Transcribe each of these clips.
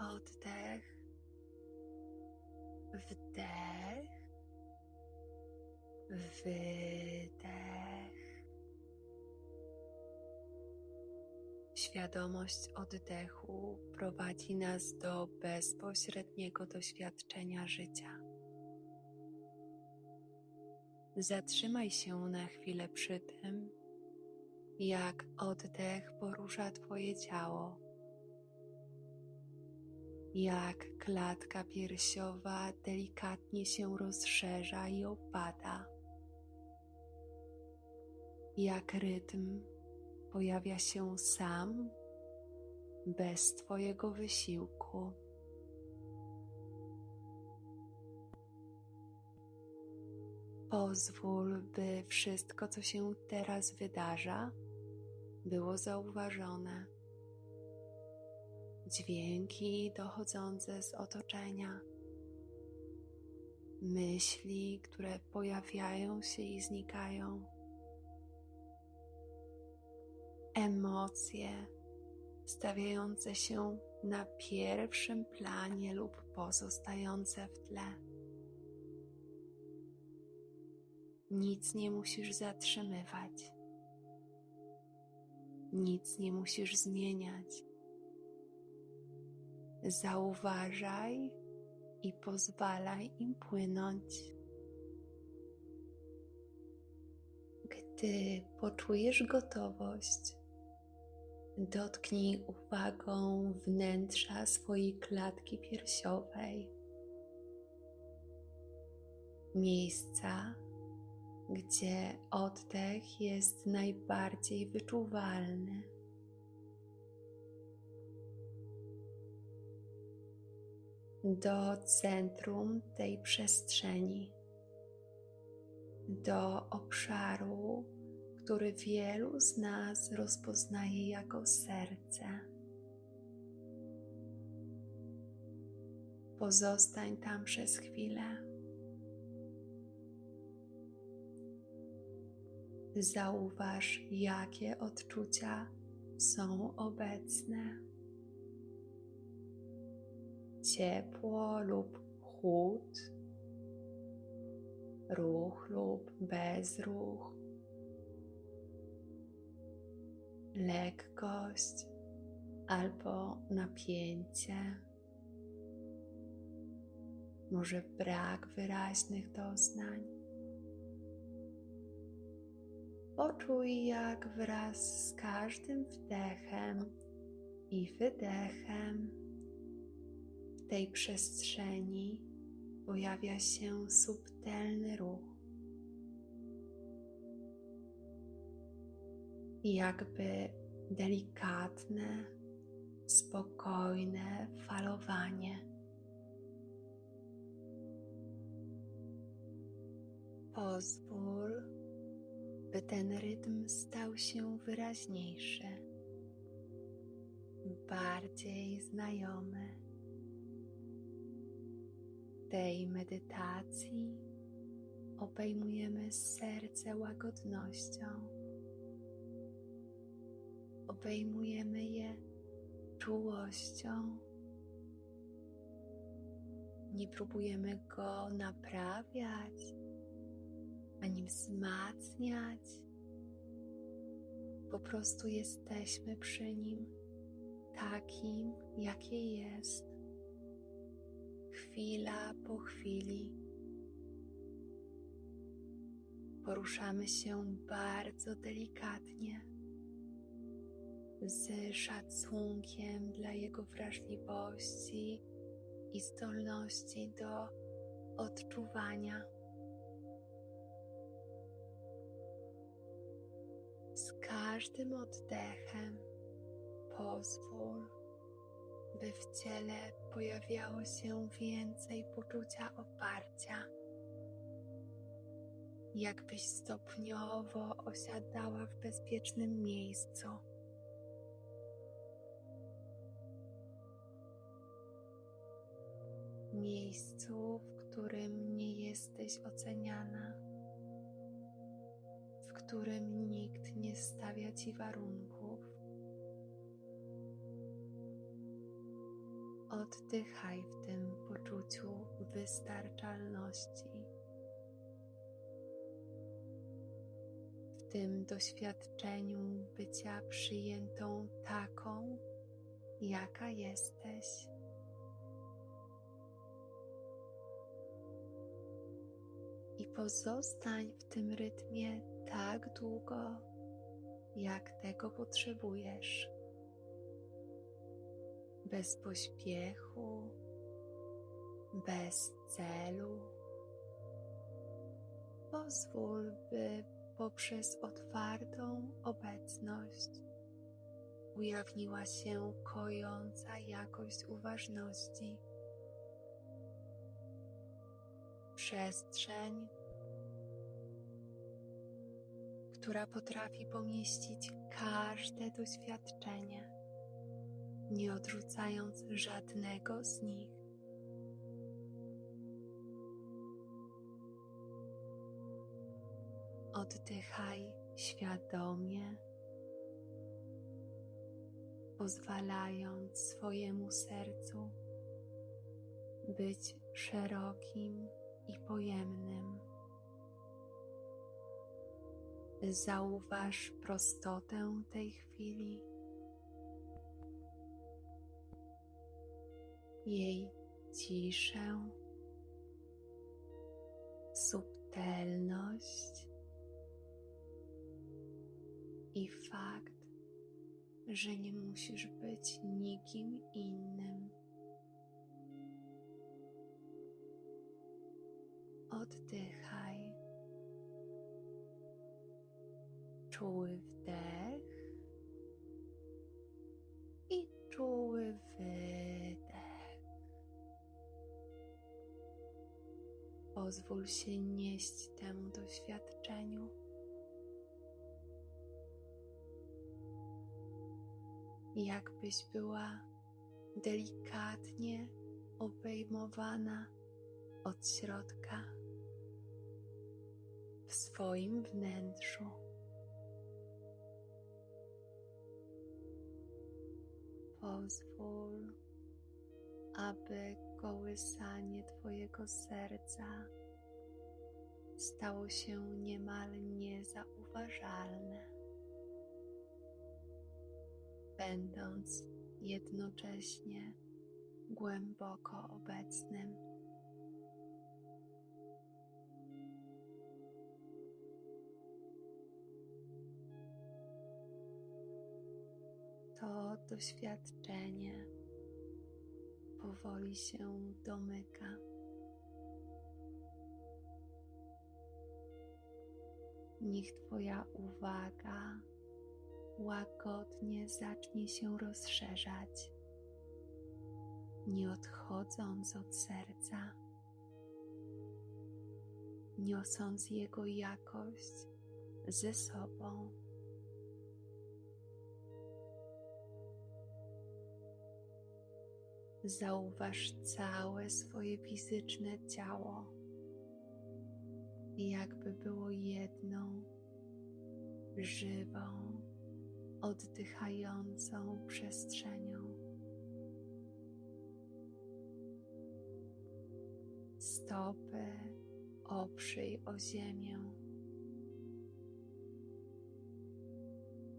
oddech, wdech, wydech. Świadomość oddechu prowadzi nas do bezpośredniego doświadczenia życia. Zatrzymaj się na chwilę przy tym, jak oddech porusza Twoje ciało, jak klatka piersiowa delikatnie się rozszerza i opada, jak rytm pojawia się sam, bez Twojego wysiłku. Pozwól, by wszystko, co się teraz wydarza, było zauważone. Dźwięki dochodzące z otoczenia, myśli, które pojawiają się i znikają, emocje stawiające się na pierwszym planie lub pozostające w tle. Nic nie musisz zatrzymywać. Nic nie musisz zmieniać. Zauważaj i pozwalaj im płynąć. Gdy poczujesz gotowość, dotknij uwagą wnętrza swojej klatki piersiowej, miejsca, gdzie oddech jest najbardziej wyczuwalny. Do centrum tej przestrzeni, do obszaru, który wielu z nas rozpoznaje jako serce. Pozostań tam przez chwilę. Zauważ, jakie odczucia są obecne. Ciepło lub chłód, ruch lub bezruch, lekkość albo napięcie, może brak wyraźnych doznań. Poczuj, jak wraz z każdym wdechem i wydechem tej przestrzeni pojawia się subtelny ruch. Jakby delikatne, spokojne falowanie. Pozwól by ten rytm stał się wyraźniejszy, bardziej znajomy. Tej medytacji obejmujemy serce łagodnością, obejmujemy je czułością. Nie próbujemy go naprawiać ani wzmacniać. Po prostu jesteśmy przy nim takim, jakie jest, chwila po chwili. Poruszamy się bardzo delikatnie, z szacunkiem dla jego wrażliwości i zdolności do odczuwania. Z każdym oddechem pozwól, by w ciele pojawiało się więcej poczucia oparcia. Jakbyś stopniowo osiadała w bezpiecznym miejscu. Miejscu, w którym nie jesteś oceniana w którym nikt nie stawia ci warunków. Oddychaj w tym poczuciu wystarczalności. W tym doświadczeniu bycia przyjętą taką, jaka jesteś. I pozostań w tym rytmie tak długo, jak tego potrzebujesz. Bez pośpiechu, bez celu. Pozwól, by poprzez otwartą obecność ujawniła się kojąca jakość uważności. Przestrzeń, która potrafi pomieścić każde doświadczenie, nie odrzucając żadnego z nich. Oddychaj świadomie, pozwalając swojemu sercu być szerokim i pojemnym. Zauważ prostotę tej chwili, jej ciszę, subtelność i fakt, że nie musisz być nikim innym. Oddychaj. Czuły wdech Pozwól się nieść temu doświadczeniu. Jakbyś była delikatnie obejmowana od środka w swoim wnętrzu. Pozwól, aby kołysanie Twojego serca stało się niemal niezauważalne, będąc jednocześnie głęboko obecnym. to doświadczenie powoli się domyka. Niech Twoja uwaga łagodnie zacznie się rozszerzać, nie odchodząc od serca, niosąc jego jakość ze sobą. Zauważ całe swoje fizyczne ciało, jakby było jedną żywą, oddychającą przestrzenią. Stopy oprzyj o ziemię.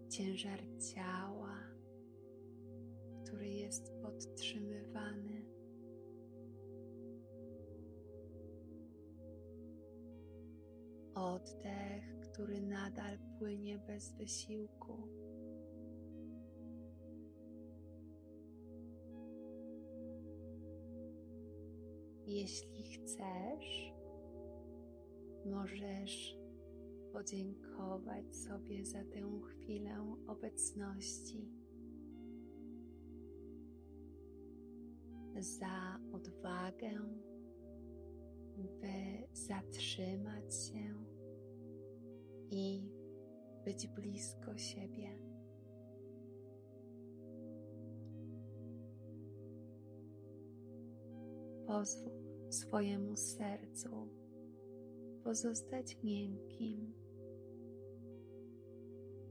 Ciężar ciała który jest podtrzymywany. Oddech, który nadal płynie bez wysiłku. Jeśli chcesz, możesz podziękować sobie za tę chwilę obecności. za odwagę, by zatrzymać się i być blisko siebie. Pozwól swojemu sercu pozostać miękkim,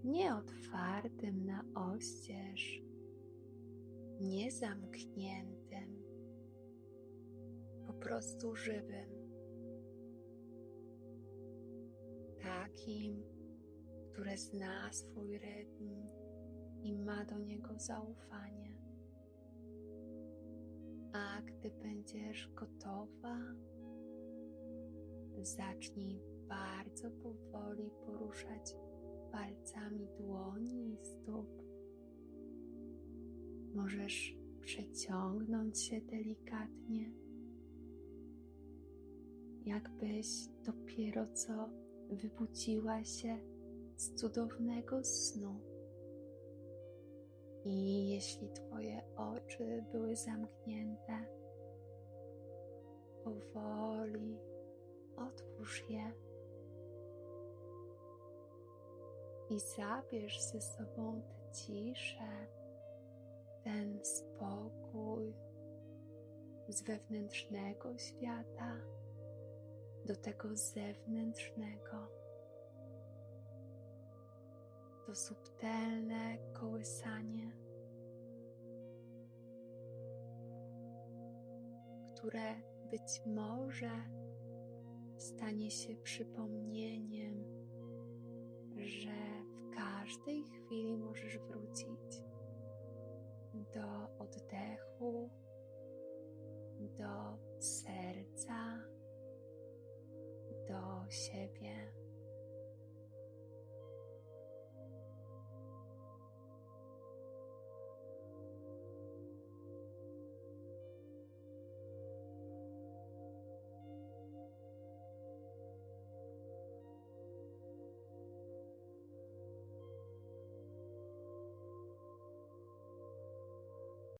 nie otwartym na oścież niezamkniętym, po prostu żywym, takim, które zna swój rytm i ma do niego zaufanie. A gdy będziesz gotowa, zacznij bardzo powoli poruszać palcami dłoni i stóp. Możesz przeciągnąć się delikatnie, jakbyś dopiero co wybudziła się z cudownego snu. I jeśli Twoje oczy były zamknięte, powoli otwórz je i zabierz ze sobą tę ciszę, ten spokój z wewnętrznego świata do tego zewnętrznego. To subtelne kołysanie, które być może stanie się przypomnieniem, że w każdej chwili możesz wrócić do oddechu, do serca, do siebie